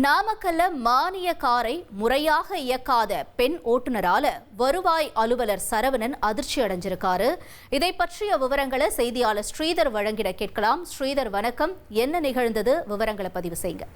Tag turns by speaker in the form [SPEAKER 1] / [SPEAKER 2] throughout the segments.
[SPEAKER 1] நாமக்கல்ல மானிய காரை முறையாக இயக்காத பெண் ஓட்டுநரால வருவாய் அலுவலர் சரவணன் அதிர்ச்சி அடைஞ்சிருக்காரு. இதை பற்றிய விவரங்களை செய்தியாளர் ஸ்ரீதர் வழங்கிட கேட்கலாம். ஸ்ரீதர் வணக்கம். என்ன நிகழ்ந்தது? விவரங்களை பதிவு செய்யுங்க.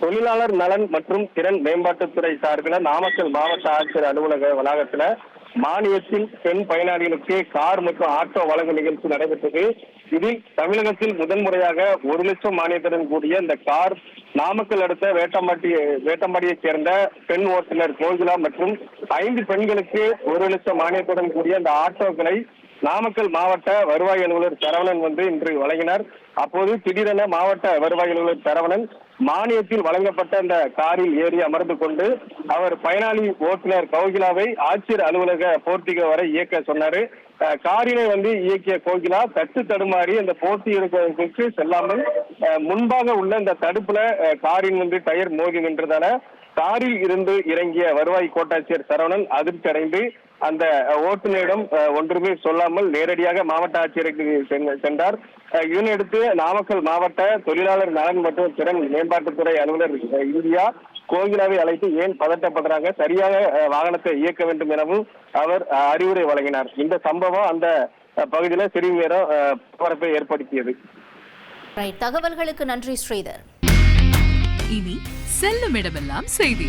[SPEAKER 2] தொழிலாளர் நலன் மற்றும் திறன் மேம்பாட்டுத்துறை சார்பில் நாமக்கல் மாவட்ட ஆட்சியர் அலுவலக வளாகத்துல மானியத்தில் பெண் பயனாளிகளுக்கு கார் மற்றும் ஆட்டோ வழங்கும் நிகழ்ச்சி நடைபெற்றது. இதில் தமிழகத்தில் முதன்முறையாக ஒரு லட்சம் மானியத்துடன் கூடிய இந்த கார் நாமக்கல் அடுத்த வேட்டம்பாட்டி வேட்டம்பாடியைச் சேர்ந்த பெண் ஓட்டுநர் கோகிலா மற்றும் ஐந்து பெண்களுக்கு ஒரு லட்சம் மானியத்துடன் கூடிய இந்த ஆட்டோக்களை நாமக்கல் மாவட்ட வருவாய் அலுவலர் சரவணன் வந்து இன்று வழங்கினார். அப்போது திடீரென மாவட்ட வருவாய் அலுவலர் சரவணன் மானியத்தில் வழங்கப்பட்ட அந்த காரில் ஏறி அமர்ந்து கொண்டு அவர் பயனாளி ஓட்டுநர் கௌகிலாவை ஆட்சியர் அலுவலக போர்த்திக வரை இயக்க சொன்னாரு. காரினை வந்து இயக்கிய கோகிலா தட்டு தடுமாறி அந்த போட்டி இருக்கிறதுக்கு செல்லாமல் முன்பாக உள்ள இந்த தடுப்புல காரின் வந்து டயர் மோதி நின்றதால காரில் இருந்து இறங்கிய வருவாய் கோட்டாட்சியர் சரவணன் அதிர்ச்சி அடைந்து அந்த ஓட்டுநரிடம் அஹ், ஒன்றுமே சொல்லாமல் நேரடியாக மாவட்ட ஆட்சியருக்கு சென்- சென்றார். இதனையடுத்து நாமக்கல் மாவட்ட தொழிலாளர் நலன் மற்றும் திறன் மேம்பாட்டுத்துறை அலுவலர் இந்தியா கோகிலாவை அழைத்து ஏன் பதட்டப்படுறாங்க? சரியாக வாகனத்தை இயக்க வேண்டும் எனவும் அவர் அஹ், அறிவுரை வழங்கினார். இந்த சம்பவம் அந்த பகுதியில சிறிது நேரம் அஹ், பரபரப்பை ஏற்படுத்தியது.
[SPEAKER 1] ரைட். தகவல்களுக்கு நன்றி ஸ்ரீதர்.
[SPEAKER 3] இனி செல்லும் இடமெல்லாம் செய்தி.